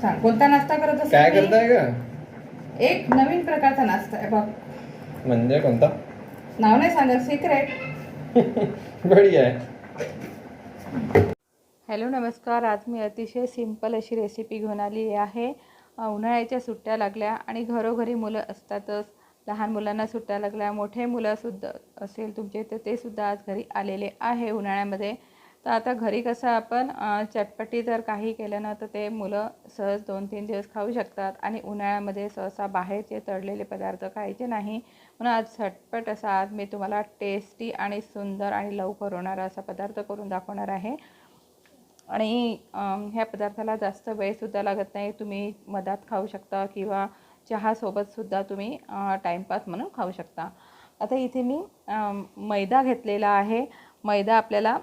सांग कोणता नाश्ता करत असेल काय? करताय का एक नवीन प्रकारचा नाश्ता आहे बघ. म्हणजे कोणता? नाव नाही सांगत सिक्रेट बढिया आहे. हॅलो नमस्कार. आज मी अतिशय सिंपल अशी रेसिपी घेऊन आली आहे. उन्हाळ्याच्या सुट्ट्या लागल्या आणि घरोघरी मुलं असतातच. लहान मुलांना सुट्ट्या लागल्या मोठे मुलंसुद्धा असेल तुमचे तर ते सुद्धा आज घरी आलेले आहे उन्हाळ्यामध्ये. तर आता घरी कसं आपण चटपटी जर काही केलं ना तर ते मुलं सहज दोन तीन दिवस खाऊ शकतात आणि उन्हाळ्यामध्ये सहसा बाहेरचे तळलेले पदार्थ खायचे नाही. म्हणून आज झटपट असा आज मी तुम्हाला टेस्टी आणि सुंदर आणि लवकर होणारा असा पदार्थ करून दाखवणार आहे. आणि ह्या पदार्थाला जास्त वेळसुद्धा लागत नाही. तुम्ही मधात खाऊ शकता किंवा चहासोबतसुद्धा तुम्ही टाईमपास म्हणून खाऊ शकता. आता इथे मी मैदा घेतलेला आहे. मैदा आपल्याला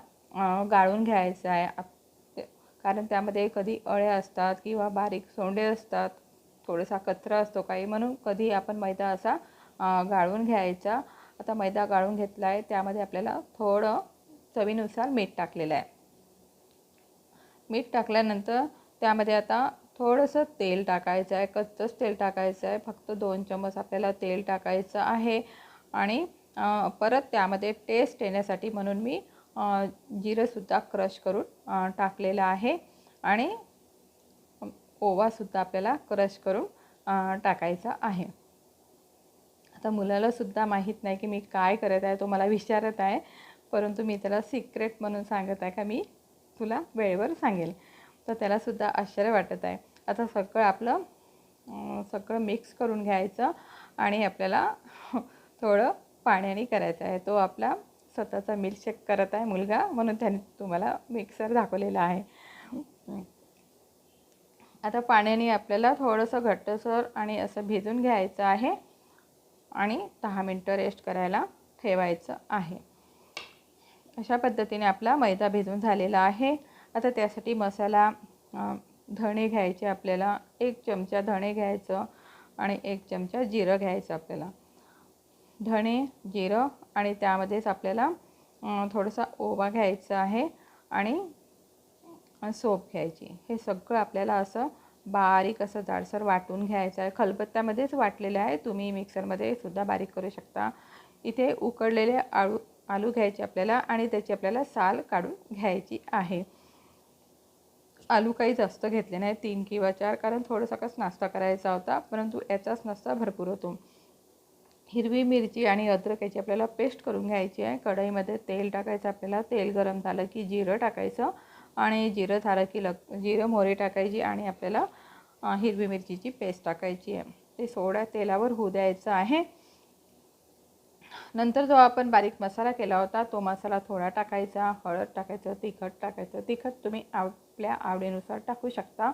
गाळून घ्यायचं आहे. आप- कारण त्यामध्ये कधी अळ्या असतात किंवा बारीक सोंडे असतात थोडासा कचरा असतो काही म्हणून कधी आपण मैदा असा गाळून घ्यायचा. आता मैदा गाळून घेतला आहे त्यामध्ये आपल्याला थोडं चवीनुसार मीठ टाकलेलं आहे. मीठ टाकल्यानंतर त्यामध्ये आता थोडंसं तेल टाकायचं आहे कच्चंच तेल टाकायचं आहे. फक्त दोन चम्मच आपल्याला तेल टाकायचं आहे. आणि परत त्यामध्ये टेस्ट येण्यासाठी म्हणून मी जिरंसुद्धा क्रश करून टाकलेलं आहे. आणि ओवासुद्धा आपल्याला क्रश करून टाकायचा आहे. आता मुलालासुद्धा माहीत नाही की मी काय करत आहे तो मला विचारत आहे. परंतु मी त्याला सिक्रेट म्हणून सांगत आहे का मी तुला वेळेवर सांगेल. तर त्यालासुद्धा आश्चर्य वाटत आहे. आता सगळं आपलं सगळं मिक्स करून घ्यायचं आणि आपल्याला थोडं पाण्याने करायचं आहे. तो आपला स्वतःचा मिल्कशेक करत आहे मुलगा म्हणून त्याने तुम्हाला मिक्सर दाखवलेला आहे. आता पाण्याने आपल्याला थोडंसं घट्टसर आणि असं भिजून घ्यायचं आहे आणि दहा मिनटं रेस्ट करायला ठेवायचं आहे. अशा पद्धतीने आपला मैदा भिजून झालेला आहे. आता त्यासाठी मसाला धणे घ्यायचे आपल्याला एक चमचा धणे घ्यायचं आणि एक चमचा जिरं घ्यायचं आपल्याला. धणे जिरं आणि त्यामध्येच आपल्याला थोडासा ओवा घ्यायचा आहे आणि सोप घ्यायची. हे सगळं आपल्याला असं बारीक असं जाडसर वाटून घ्यायचं आहे. खलबत्त्यामध्येच वाटलेलं आहे. तुम्ही मिक्सरमध्ये सुद्धा बारीक करू शकता. इथे उकडलेले आळू आलू घ्यायचे आपल्याला आणि त्याची आपल्याला साल काढून घ्यायची आहे. आलू काही जास्त घेतले नाही तीन किंवा चार कारण थोडासा कसं नाश्ता करायचा होता परंतु याचाच नाश्ता भरपूर होतो. हिरवी मिरची आणि अद्रक याची आपल्याला पेस्ट करून घ्यायची आहे. कढईमध्ये तेल टाकायचं आपल्याला तेल गरम झालं की जिरं टाकायचं आणि जिरं झालं की लग जिरं मोहरी टाकायची आणि आपल्याला हिरवी मिरचीची पेस्ट टाकायची आहे. ते सोड्या तेलावर होऊ द्यायचं आहे. नंतर जो आपण बारीक मसाला केला होता तो मसाला थोडा टाकायचा हळद टाकायचं तिखट टाकायचं तिखट तुम्ही आपल्या आवडीनुसार टाकू शकता.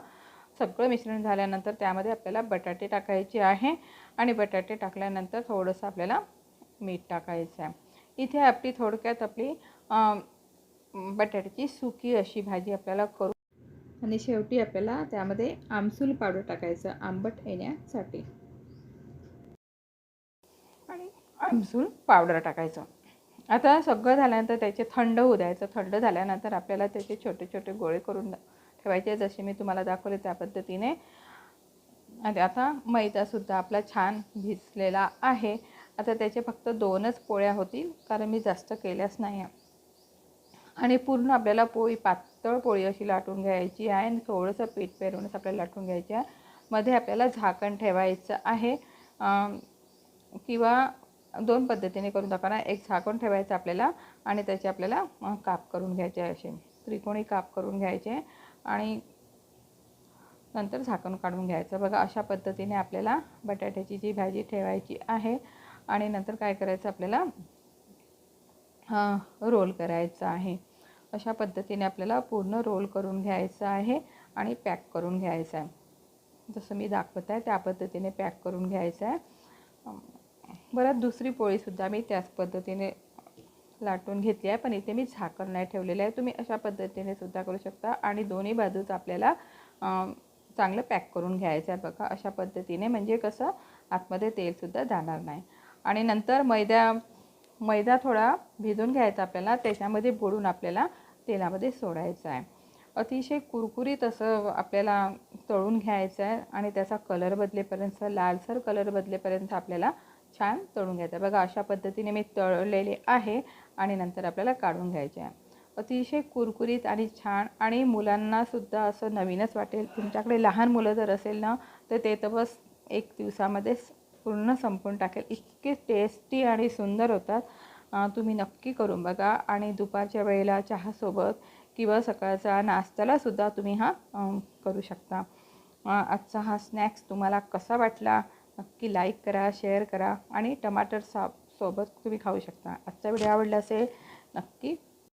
सगळं मिश्रण झाल्यानंतर त्यामध्ये आपल्याला बटाटे टाकायचे आहे. आणि बटाटे टाकल्यानंतर थोडंसं आपल्याला मीठ टाकायचं आहे. इथे आपली थोडक्यात आपली बटाट्याची सुकी अशी भाजी आपल्याला करू. आणि शेवटी आपल्याला त्यामध्ये आमसूल पावडर टाकायचं आंबट येण्यासाठी. आणि आमसूल पावडर टाकायचं. आता सगळं झाल्यानंतर त्याचे थंड होऊ द्यायचं. थंड झाल्यानंतर आपल्याला त्याचे छोटे छोटे गोळे करून ठेवायचे जसे मी तुम्हाला दाखवले त्या पद्धतीने. आणि आता मैदासुद्धा आपला छान भिजलेला आहे. आता त्याचे फक्त दोनच पोळ्या होतील कारण मी जास्त केल्याच नाही. आणि पूर्ण आपल्याला पोळी पातळ पोळी अशी लाटून घ्यायची आहे आणि थोडंसं पीठ पेरूनच आपल्याला लाटून घ्यायची आहे. मध्ये आपल्याला झाकण ठेवायचं आहे. किंवा दोन पद्धतीने करून दाखवणार एक झाकण ठेवायचं आपल्याला आणि त्याचे आपल्याला काप करून घ्यायचे असे त्रिकोणी काप करून घ्यायचे. आणि नंतर झाकण काढून घ्यायचं. बघा अशा पद्धतीने आपल्याला बटाट्याची जी भाजी ठेवायची आहे आणि नंतर काय करायचं आपल्याला रोल करायचं आहे. अशा पद्धतीने आपल्याला पूर्ण रोल करून घ्यायचं आहे आणि पॅक करून घ्यायचं आहे. जसं मी दाखवत आहे त्या पद्धतीने पॅक करून घ्यायचं आहे. बरं दुसरी पोळीसुद्धा मी त्याच पद्धतीने लाटून घेतली आहे पण इथे मी झाकण नाही ठेवलेलं आहे. तुम्ही अशा पद्धतीने सुद्धा करू शकता. आणि दोन्ही बाजूच आपल्याला चांगलं पॅक करून घ्यायचं आहे बघा. अशा पद्धतीने म्हणजे कसं आतमध्ये तेलसुद्धा जाणार नाही. आणि नंतर मैदा मैदा थोडा भिजून घ्यायचा आपल्याला. त्याच्यामध्ये बुडून आपल्याला तेलामध्ये सोडायचा आहे. अतिशय कुरकुरीत असं आपल्याला तळून घ्यायचं आहे. आणि त्याचा कलर बदलेपर्यंत लालसर कलर बदलेपर्यंत आपल्याला छान तळून घ्यायचं आहे. बघा अशा पद्धतीने मी तळलेले आहे आणि नंतर आपल्याला काढून घ्यायचे आहे. अतिशय कुरकुरीत आणि छान आणि मुलांनासुद्धा असं नवीनच वाटेल. तुमच्याकडे लहान मुलं जर असेल ना तर ते तर बस एक दिवसामध्ये पूर्ण संपून टाकेल. इतके टेस्टी आणि सुंदर होतात. तुम्ही नक्की करून बघा. आणि दुपारच्या वेळेला चहासोबत किंवा सकाळचा नाश्त्यालासुद्धा तुम्ही हा करू शकता. आजचा हा स्नॅक्स तुम्हाला कसा वाटला? नक्की लाईक करा शेअर करा आणि टमाटर सा सोबत तुम्ही खाऊ शकता. आजचा व्हिडिओ आवडला असेल नक्की